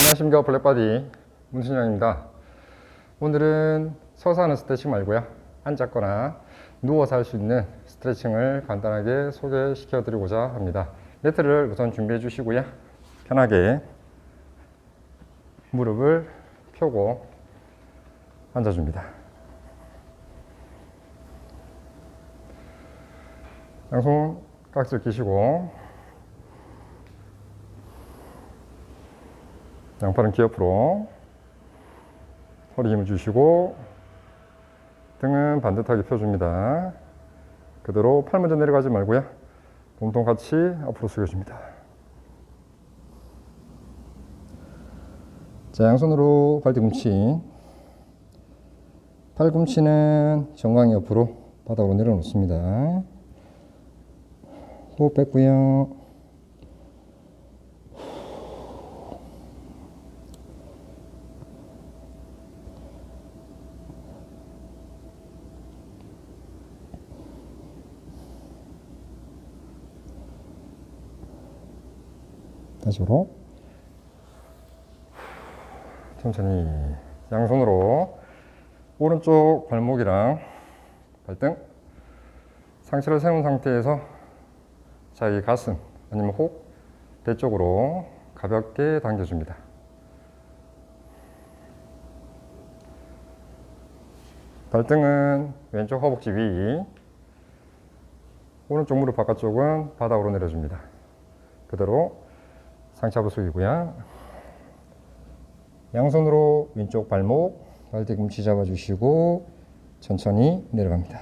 안녕하십니까 블랙바디. 문순영입니다. 오늘은 서서 하는 스트레칭 말고요. 앉았거나 누워서 할 수 있는 스트레칭을 간단하게 소개시켜 드리고자 합니다. 매트를 우선 준비해 주시고요. 편하게 무릎을 펴고 앉아줍니다. 양손 깍지를 끼시고 양팔은 귀 옆으로 허리 힘을 주시고 등은 반듯하게 펴줍니다. 그대로 팔 먼저 내려가지 말고요. 몸통 같이 앞으로 숙여줍니다. 자, 양손으로 발뒤꿈치. 팔꿈치는 정강이 옆으로 바닥으로 내려놓습니다. 호흡 뺐고요. 다시로 천천히 양손으로 오른쪽 발목이랑 발등 상체를 세운 상태에서 자기 가슴 아니면 혹대 쪽으로 가볍게 당겨줍니다. 발등은 왼쪽 허벅지 위, 오른쪽 무릎 바깥쪽은 바닥으로 내려줍니다. 그대로 숙이고요. 양손으로 왼쪽 발목, 발뒤꿈치 잡아주시고 천천히 내려갑니다.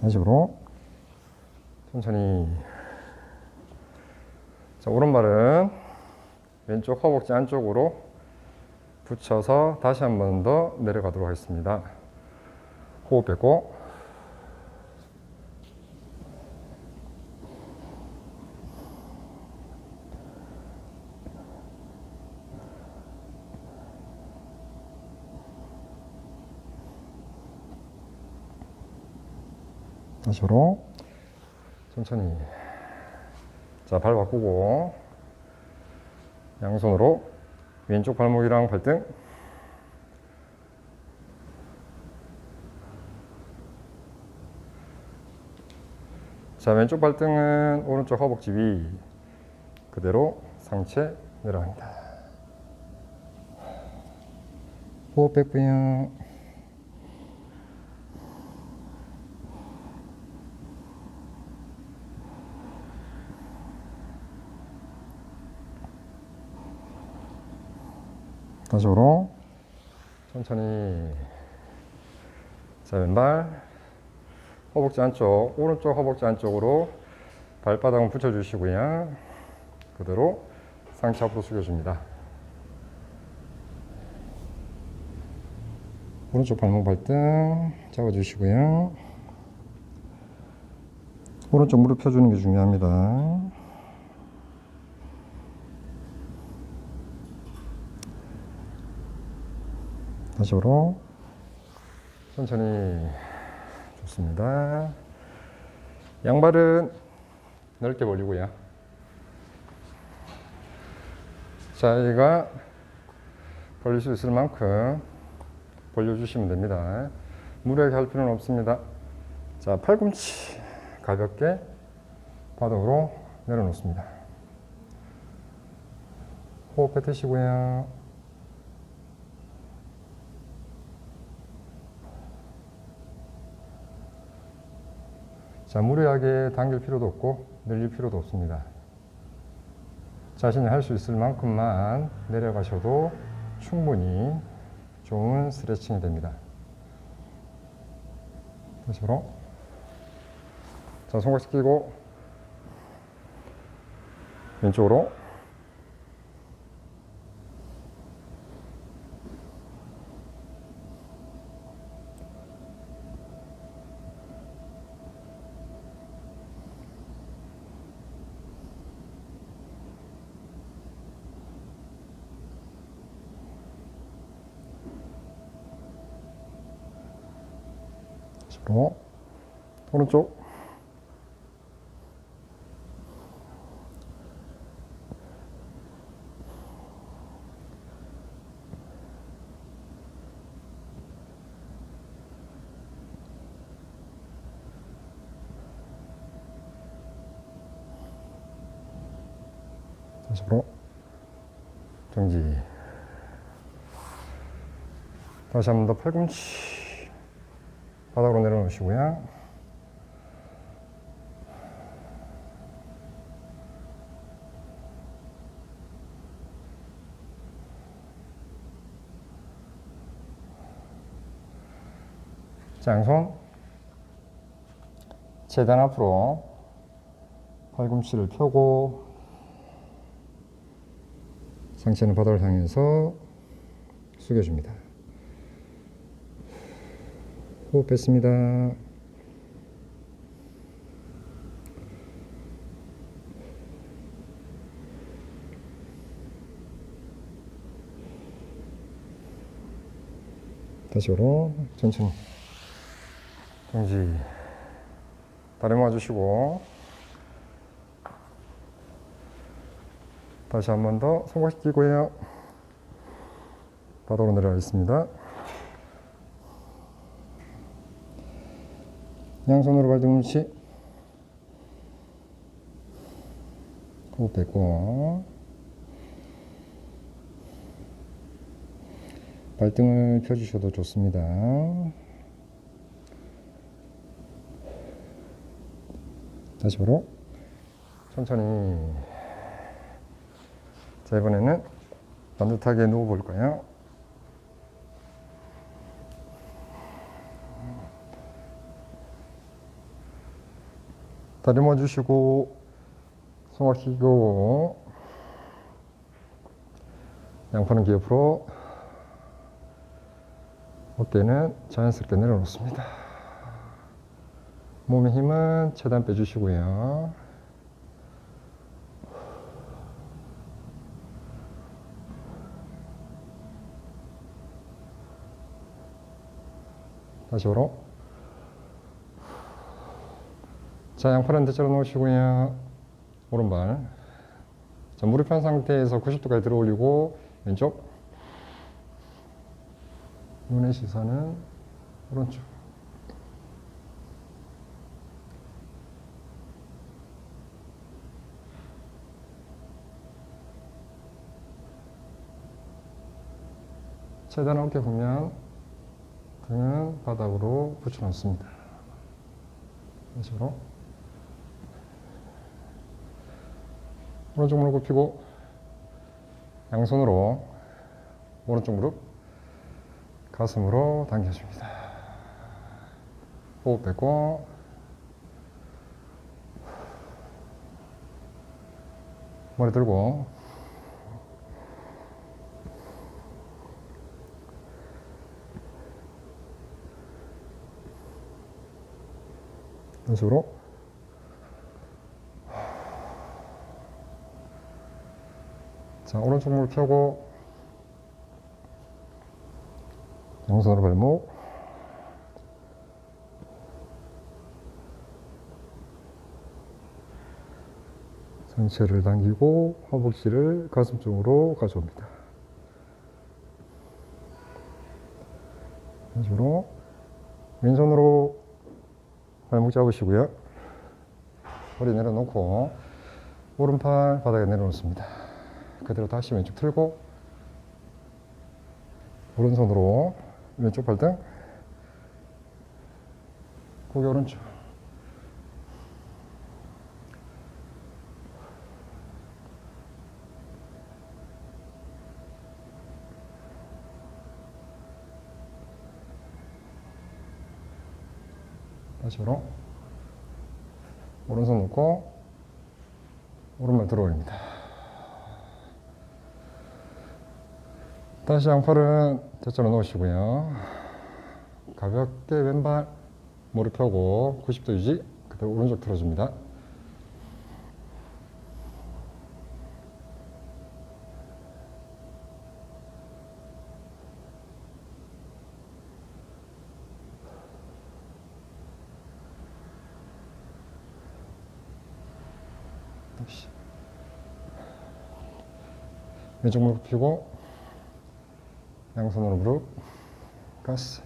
다시 식으로 천천히 자 오른발은 왼쪽 허벅지 안쪽으로 붙여서 다시 한 번 더 내려가도록 하겠습니다. 호흡 빼고. 다시로 천천히. 자 발 바꾸고. 양손으로 왼쪽 발목이랑 발등. 자 왼쪽 발등은 오른쪽 허벅지 위 그대로 상체 내려갑니다. 호흡 뺐 고요 다시로 천천히. 자 왼발. 허벅지 안쪽 오른쪽 허벅지 안쪽으로 발바닥을 붙여주시고요. 그대로 상체 앞으로 숙여줍니다. 오른쪽 발목 발등 잡아주시고요. 오른쪽 무릎 펴주는 게 중요합니다 다시로 천천히 좋습니다. 양발은 넓게 벌리고요. 자기가 벌릴 수 있을 만큼 벌려주시면 됩니다. 무리하게 할 필요는 없습니다. 자, 팔꿈치 가볍게 바닥으로 내려놓습니다. 호흡 뱉으시고요. 자, 무리하게 당길 필요도 없고 늘릴 필요도 없습니다. 자신이 할 수 있을 만큼만 내려가셔도 충분히 좋은 스트레칭이 됩니다. 다시로. 자, 손가락 끼고 왼쪽으로 오른쪽. 다시 으로. 정지. 다시 한 번 더 팔꿈치. 바닥으로 내려놓으시고요 자, 양손 재단 앞으로 팔꿈치를 펴고 상체는 바닥을 향해서 숙여줍니다. 호흡 뺐습니다. 다시 오로 천천히 정지 다리 모아주시고 다시 한 번 더 성공시키고요. 바닥으로 내려가겠습니다. 양손으로 발등꿈치. 호흡 뺐고. 발등을 펴주셔도 좋습니다 다시 바로 천천히 자 이번에는 반듯하게 누워 볼까요? 다리 모아주시고 손 막히고 양팔은 귀 옆으로 어깨는 자연스럽게 내려놓습니다. 몸의 힘은 최대한 빼주시고요. 다시 오로. 자, 양팔은 대자로 놓으시고요. 오른발. 자, 무릎 편 상태에서 90도까지 들어 올리고, 왼쪽. 눈의 시선은 오른쪽. 최대한 어깨 보면 등은 바닥으로 붙여놓습니다. 이런 식으로. 오른쪽 무릎 굽히고 양손으로 오른쪽 무릎 가슴으로 당겨줍니다. 호흡 뱉고 머리 들고 식으로 자 오른쪽 무릎 펴고 양손으로 발목 상체를 당기고 허벅지를 가슴 쪽으로 가져옵니다. 이런 식으로 왼손으로 발목 잡으시고요. 허리 내려놓고 오른팔 바닥에 내려놓습니다. 그대로 다시 왼쪽 틀고 오른손으로 왼쪽 발등 고개 오른쪽 다시 오로 오른손 놓고 오른발 들어 올립니다. 다시 양팔은 대자로 놓으시고요. 가볍게 왼발 무릎 펴고 90도 유지. 그대로 오른쪽 들어줍니다. 왼쪽 무릎 펴고 양손으로 무릎 가스.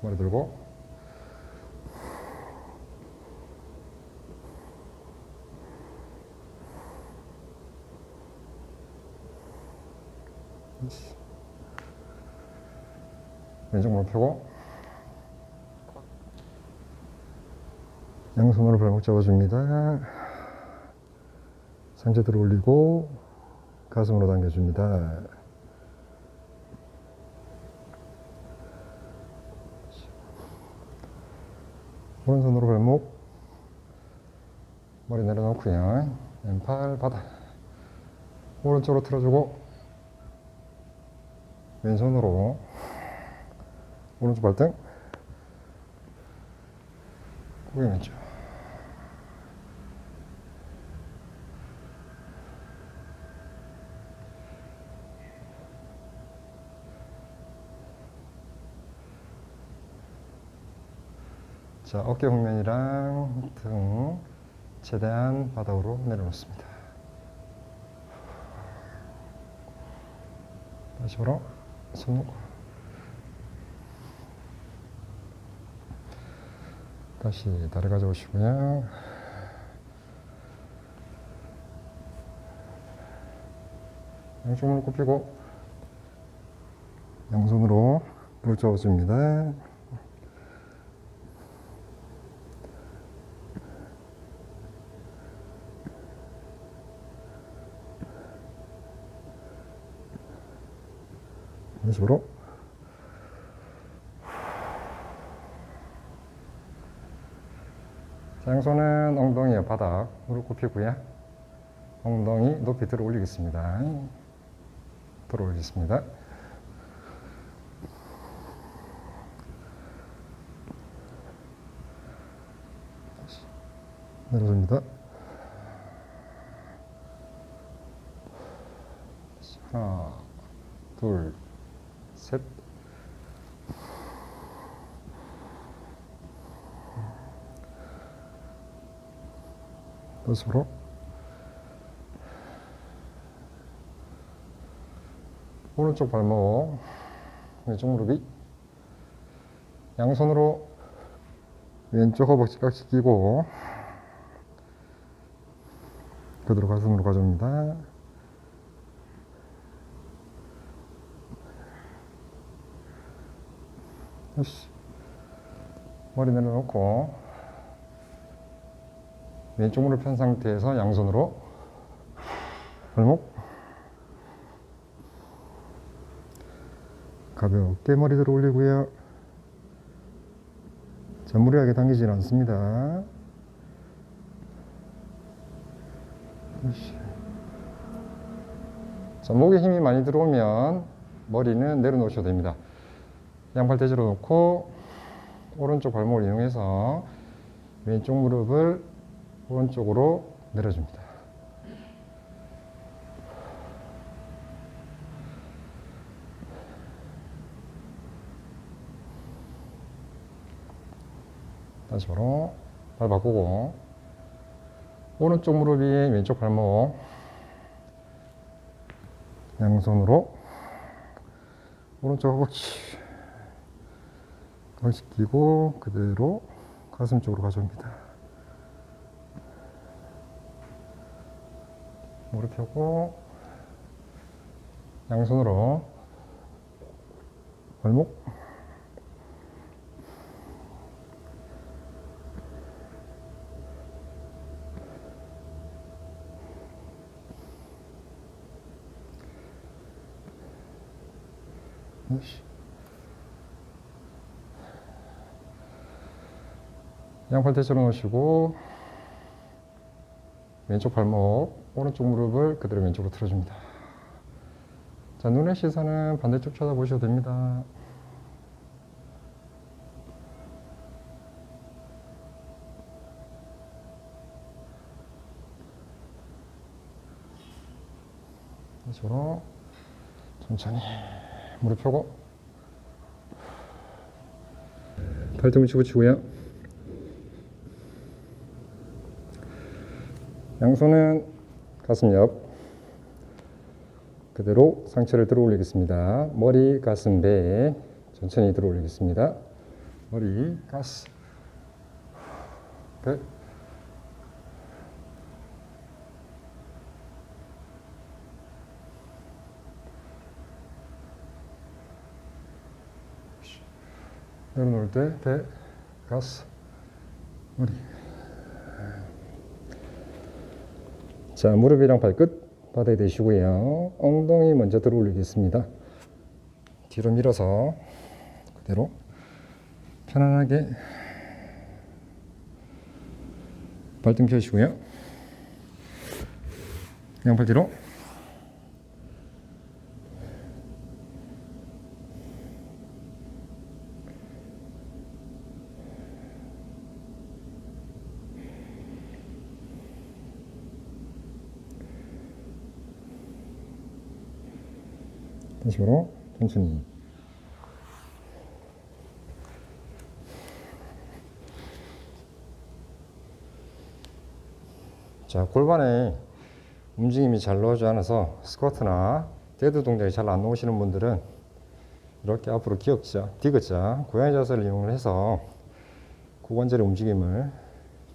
머리 들고. 다시. 왼쪽 무릎 펴고 양손으로 발목 잡아줍니다. 상체 들어 올리고 가슴으로 당겨줍니다. 오른손으로 발목 머리 내려놓고요. 왼팔 바닥 오른쪽으로 틀어주고 왼손으로 오른쪽 발등. 고개 왼쪽. 자 어깨 후면이랑 등 최대한 바닥으로 내려놓습니다. 다시 바로 손목 다시 다리 가져오시고요. 양쪽 무릎 굽히고 양손으로 무릎 접어줍니다. 이런 식으로 양손은 엉덩이와 바닥, 무릎 굽히고요. 엉덩이 높이 들어 올리겠습니다. 들어 올리겠습니다. 내려줍니다. 하나, 둘, 셋. 스스로. 오른쪽 발목 왼쪽 무릎이 양손으로 왼쪽 허벅지 깍지 끼고 그대로 가슴으로 다시. 머리 내려놓고 왼쪽 무릎 편 상태에서 양손으로 발목 가볍게 머리 들어 올리고요. 자, 무리하게 당기진 않습니다. 자, 목에 힘이 많이 들어오면 머리는 내려놓으셔도 됩니다. 양팔 대지로 놓고 오른쪽 발목을 이용해서 왼쪽 무릎을 오른쪽으로 내려줍니다. 다시 바로 발 바꾸고 오른쪽 무릎 위에 왼쪽 발목 양손으로 오른쪽 허벅지 허벅지 끼고 그대로 가슴 쪽으로 가져옵니다. 무릎 펴고 양손으로 으쌰. 양팔 대처로 놓으시고 왼쪽 발목, 오른쪽 무릎을 그대로 왼쪽으로 틀어줍니다. 자, 눈의 시선은 반대쪽 쳐다보셔도 됩니다. 이쪽으로 천천히 무릎 펴고 팔꿈치 붙이고요. 양손은 가슴 옆 그대로 상체를 들어 올리겠습니다. 머리, 가슴, 배 천천히 들어 올리겠습니다. 머리, 가슴, 배. 내려놓을 때 배, 가슴, 머리. 자, 무릎이랑 발끝 바닥에 대시고요. 엉덩이 먼저 들어 올리겠습니다. 뒤로 밀어서 그대로 편안하게 발등 펴시고요. 양팔 뒤로 다시로 천천히 자 골반에 움직임이 잘 나오지 않아서 스쿼트나 데드 동작이 잘 안 나오시는 분들은 이렇게 앞으로 기역자, 디귿자, 고양이 자세를 이용을 해서 고관절의 움직임을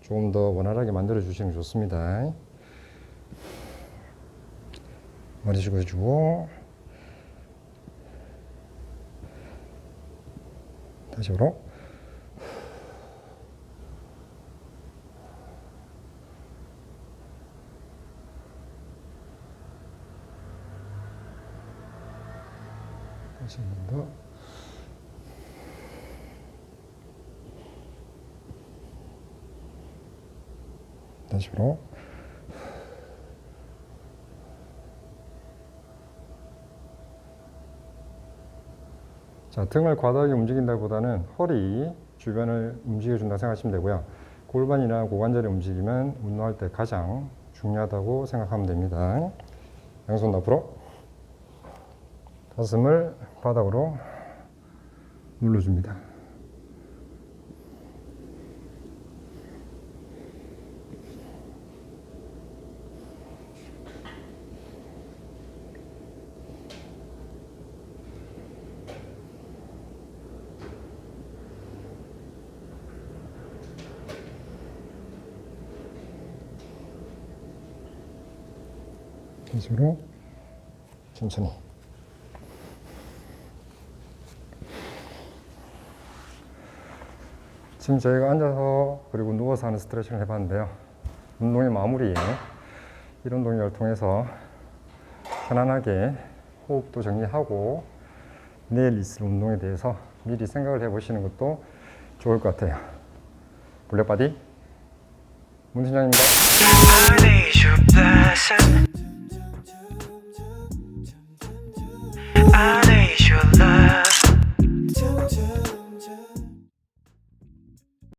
조금 더 원활하게 만들어 주시는 게 좋습니다. 머리 숙여주고 다시 으로 다시 한번 더. 다시 으로 등을 과다하게 움직인다보다는 허리 주변을 움직여준다 생각하시면 되고요. 골반이나 고관절의 움직임은 운동할 때 가장 중요하다고 생각하면 됩니다. 양손 앞으로 가슴을 바닥으로 눌러줍니다. 기수로 천천히. 지금 저희가 앉아서 그리고 누워서 하는 스트레칭을 해봤는데요. 운동의 마무리에 이런 동작을 통해서 편안하게 호흡도 정리하고 내일 있을 운동에 대해서 미리 생각을 해보시는 것도 좋을 것 같아요. 블랙바디? 문 팀장입니다 I need